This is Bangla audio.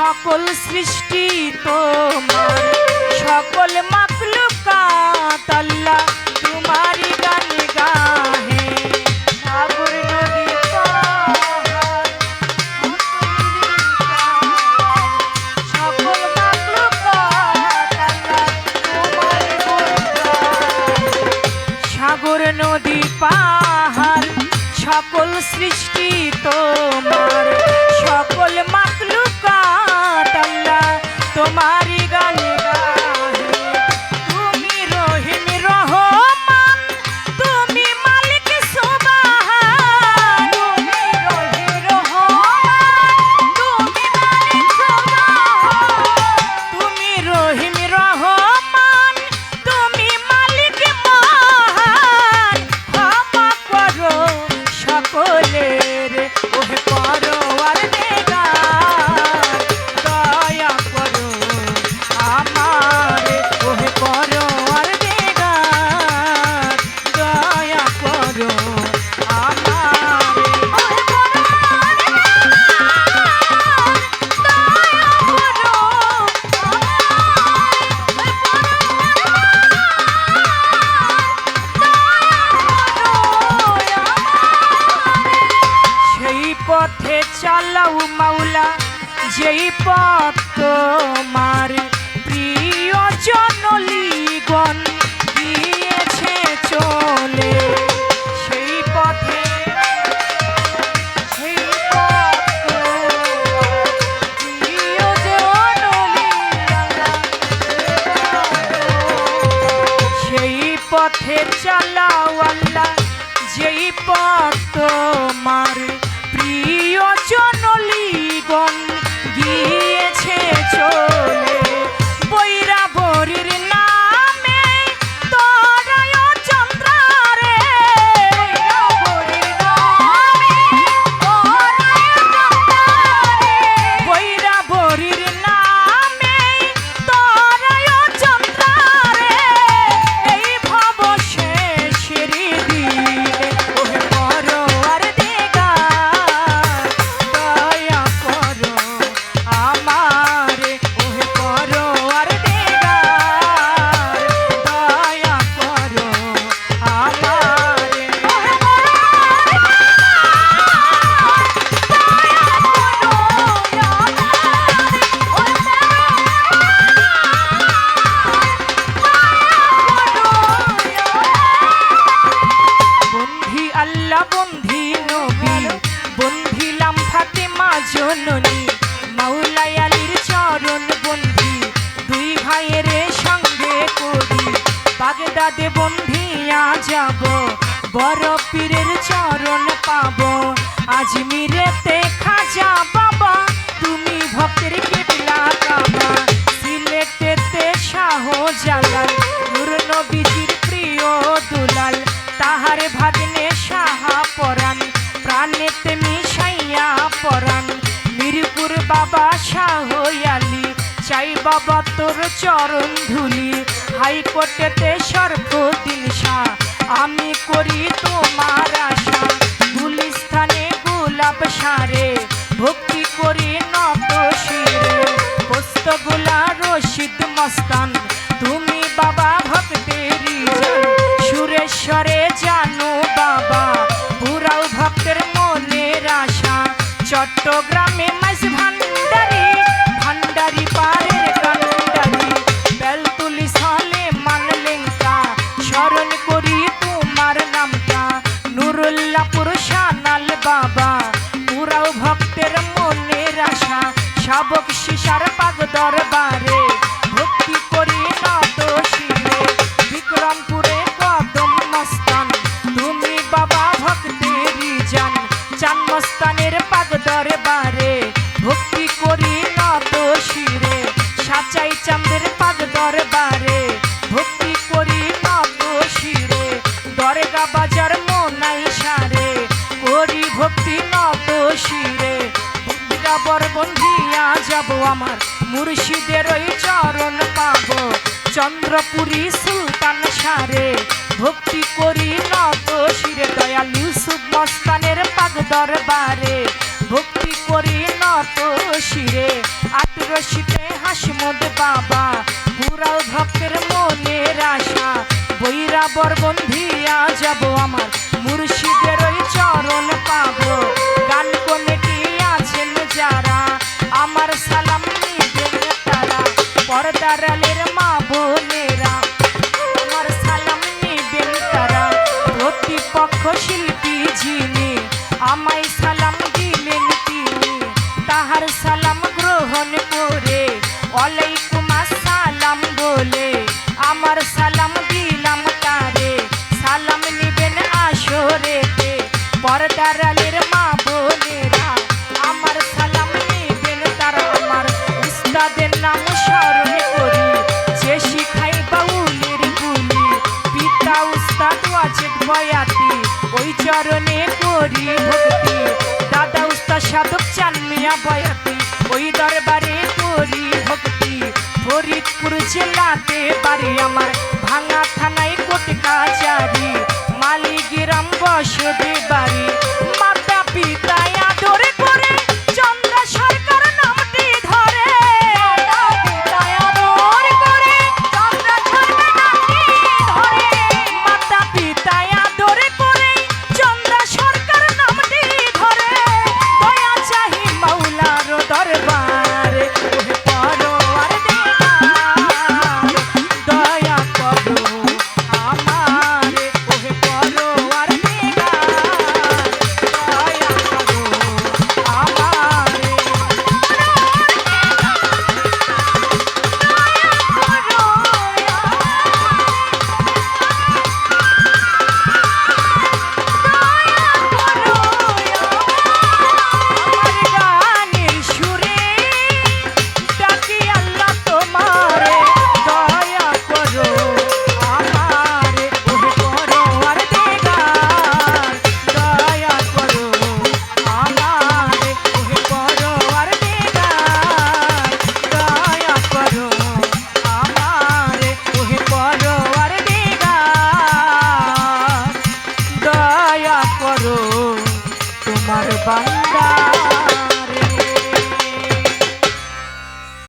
সকল সৃষ্টি তোমার, সকল মাকলুকা তাল্লা তোমারি গান গাহে। সাগর নদী সাগর নদী পাহাড়, সকল সৃষ্টি তো তোমার প্রিয় জনলিগণ গিয়েছে চলে। সেই পথে সেই সেই পথে চালাও যেই পথ তোমার যাব বড় পীরের চরণ পাব। আজ আজমিরেতে খাজা বাবা, তুমি ভক্তের কেটলা বাবা সিলেটেতে শাহ জালাল নুর নবীজির প্রিয় দুলাল। তাহার ভাগ্নে সাহা পরাণ, প্রাণেতে মিশাইয়া পরাণ। মিরপুর বাবা শাহ আলী চাই বাবা তোর চরণ ধুলি। হাইকোর্টেতে সর্বদিন শাহ করি তোমার আশা। গুলিস্থানে গোলাপ সারে, ভক্তি করি নত শিরে। পোস্তগুলা রশিদ মস্তান, তুমি বাবা ভক্তেরই জান সুরেশ্বরে জানো বাবা, পুরাও ভক্তের মনের আশা। চট্টগ্রামে শাবক শিশার পাগ দরবারে। যাব আমার মুর্শিদের ওই চরণ পাবো। চন্দ্রপুরী সুলতান সারে, ভক্তি করি নত শিরে, দয়াল ইউসুফ মস্তানের পাগ দরবারে। ভক্তি করি নত শিরে আটরশিতে হাসমদ বাবা। পুরাও ভক্তের মনের আশা, বৈরাবর বন্ধিয়া যাব আমার মুর্শিদের আমায় সালাম দিলেন তিনি, তাহার সালাম গ্রহণ করে ওয়ালাইকুম আসসালাম বলে, আমার সালাম দিলাম তারে, সালাম নিবেন আসরেতে পর্দারালের মা বোনেরা, আমার সালাম নিবেন তারা, আমার উস্তাদের নাম স্মরণ করি, যে শিখাই বাউলের গুলি, পিতা উস্তাদ ওয়াজেদ বয়াতি, ওই চরণে করি ভক্তি দাদা উস্তা সাধক চান মিয়া বয়াতি। ওই দরবারে করি ভক্তি ফরিদপুর জেলাতে বাড়ি আমার ভাঙা থানায় কোট কাচারি। মালিগ্রাম বসবে বাড়ি।